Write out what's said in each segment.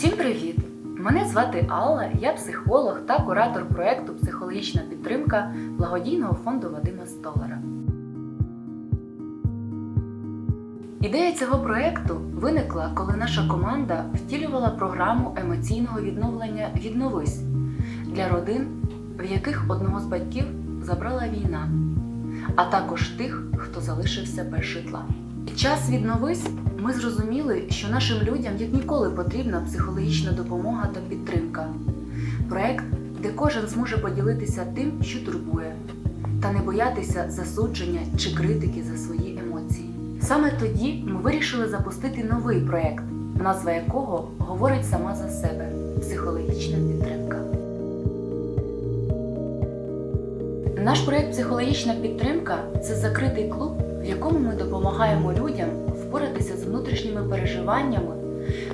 Всім привіт! Мене звати Алла, я психолог та куратор проєкту Психологічна підтримка благодійного фонду Вадима Столара. Ідея цього проєкту виникла, коли наша команда втілювала програму емоційного відновлення Відновись для родин, в яких одного з батьків забрала війна, а також тих, хто залишився без житла. Час відновись ми зрозуміли, що нашим людям як ніколи потрібна психологічна допомога та підтримка. Проект, де кожен зможе поділитися тим, що турбує, та не боятися засудження чи критики за свої емоції. Саме тоді ми вирішили запустити новий проект, назва якого говорить сама за себе психологічна підтримка. Наш проєкт Психологічна підтримка це закритий клуб, якому ми допомагаємо людям впоратися з внутрішніми переживаннями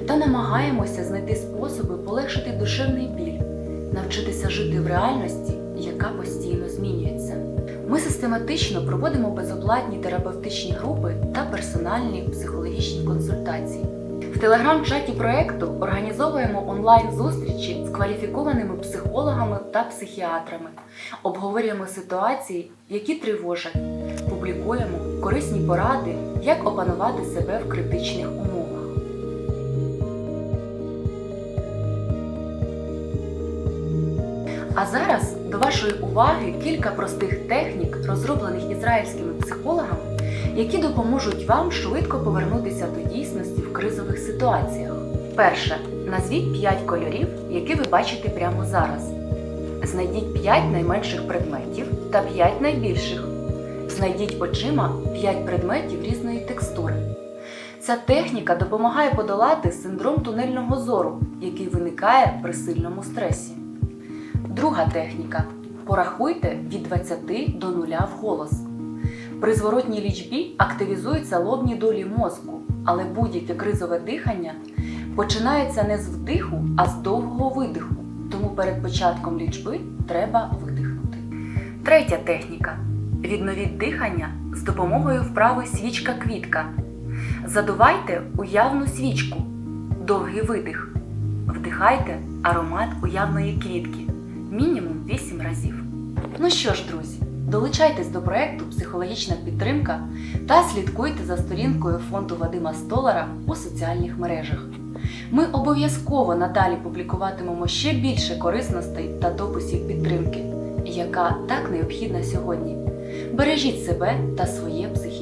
та намагаємося знайти способи полегшити душевний біль, навчитися жити в реальності, яка постійно змінюється. Ми систематично проводимо безоплатні терапевтичні групи та персональні психологічні консультації. В телеграм-чаті проекту організовуємо онлайн-зустрічі з кваліфікованими психологами та психіатрами, обговорюємо ситуації, які тривожать, публікуємо корисні поради, як опанувати себе в критичних умовах. А зараз до вашої уваги кілька простих технік, розроблених ізраїльськими психологами, які допоможуть вам швидко повернутися до дійсності в кризових ситуаціях. Перше. Назвіть 5 кольорів, які ви бачите прямо зараз. Знайдіть 5 найменших предметів та 5 найбільших. Знайдіть очима 5 предметів різної текстури. Ця техніка допомагає подолати синдром тунельного зору, який виникає при сильному стресі. Друга техніка. Порахуйте від 20 до 0 вголос. При зворотній лічбі активізуються лобні долі мозку, але будь-яке кризове дихання починається не з вдиху, а з довгого видиху. Тому перед початком лічби треба видихнути. Третя техніка. Відновіть дихання з допомогою вправи свічка-квітка. Задувайте уявну свічку, довгий видих. Вдихайте аромат уявної квітки мінімум 8 разів. Ну що ж, друзі, долучайтесь до проекту Психологічна підтримка та слідкуйте за сторінкою фонду Вадима Столара у соціальних мережах. Ми обов'язково надалі публікуватимемо ще більше корисностей та дописів підтримки, яка так необхідна сьогодні. Бережіть себе та своє психологічне